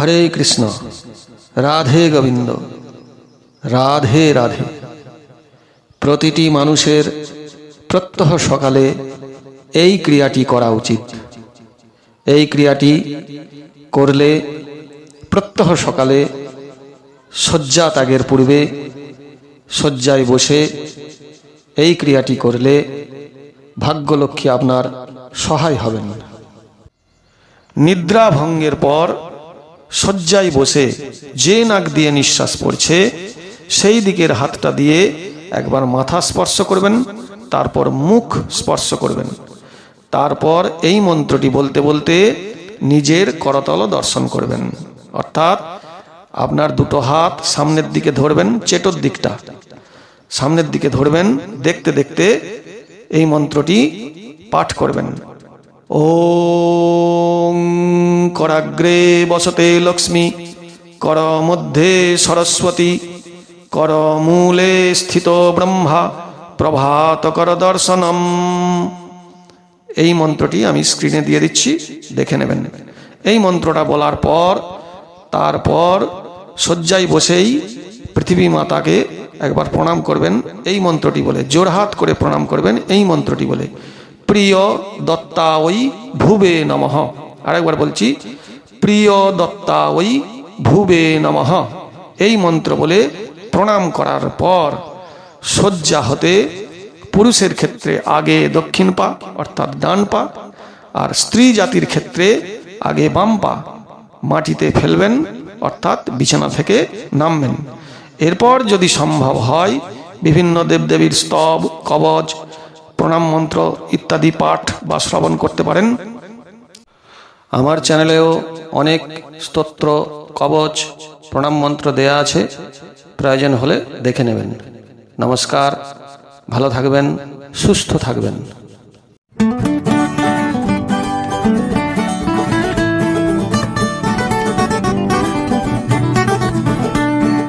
হরে কৃষ্ণ, রাধে গোবিন্দ, রাধে রাধে। প্রতিটি মানুষের প্রত্যহ সকালে এই ক্রিয়াটি করা উচিত। এই ক্রিয়াটি করলে প্রত্যহ সকালে শয্যা ত্যাগের পূর্বে শয্যায় বসে এই ক্রিয়াটি করলে ভাগ্যলক্ষ্মী আপনার সহায় হবেন। নিদ্রা ভঙ্গের পর শয্যায় বসে যে নাক দিয়ে নিঃশ্বাস পড়ছে, সেই দিকের হাতটা দিয়ে একবার মাথা স্পর্শ করবেন, তারপর মুখ স্পর্শ করবেন। তারপর এই মন্ত্রটি বলতে বলতে নিজের করতল দর্শন করবেন। অর্থাৎ আপনার দুটো হাত সামনের দিকে ধরবেন, চেটোর দিকটা। সামনের দিকে ধরবেন, দেখতে দেখতে এই মন্ত্রটি পাঠ করবেন। ওং করাগ্রে বসতে লক্ষ্মী, কর মধ্যে সরস্বতী, কর মূলে স্থিত ব্রহ্মা, প্রভাত কর দর্শনম। এই মন্ত্রটি আমি স্ক্রিনে দিয়ে দিচ্ছি, দেখে নেবেন। এই মন্ত্রটা বলার পর, তারপর শয্যায় বসেই পৃথিবী মাতাকে একবার প্রণাম করবেন। এই মন্ত্রটি বলে জোরহাত করে প্রণাম করবেন। এই মন্ত্রটি বলে, প্রিয় দত্তা ওই ভুবে নমঃ। আরেকবার বলছি, প্রিয় দত্তা, ওই ভুবে নমঃ। এই মন্ত্র বলে প্রণাম করার পর শয্যা হতে পুরুষের ক্ষেত্রে আগে দক্ষিণ পা, অর্থাৎ ডান পা, আর স্ত্রী জাতির ক্ষেত্রে আগে বাম পা মাটিতে ফেলবেন, অর্থাৎ বিছানা থেকে নামবেন। এরপর যদি সম্ভব হয়, বিভিন্ন দেবদেবীর স্তব, কবচ, প্রণাম মন্ত্র ইত্যাদি পাঠ বা শ্রবণ করতে পারেন। আমার চ্যানেলেও অনেক স্তোত্র, কবচ, প্রণাম মন্ত্র দেয়া আছে। প্রয়োজন হলে দেখে নেবেন। নমস্কার, ভালো থাকবেন, সুস্থ থাকবেন।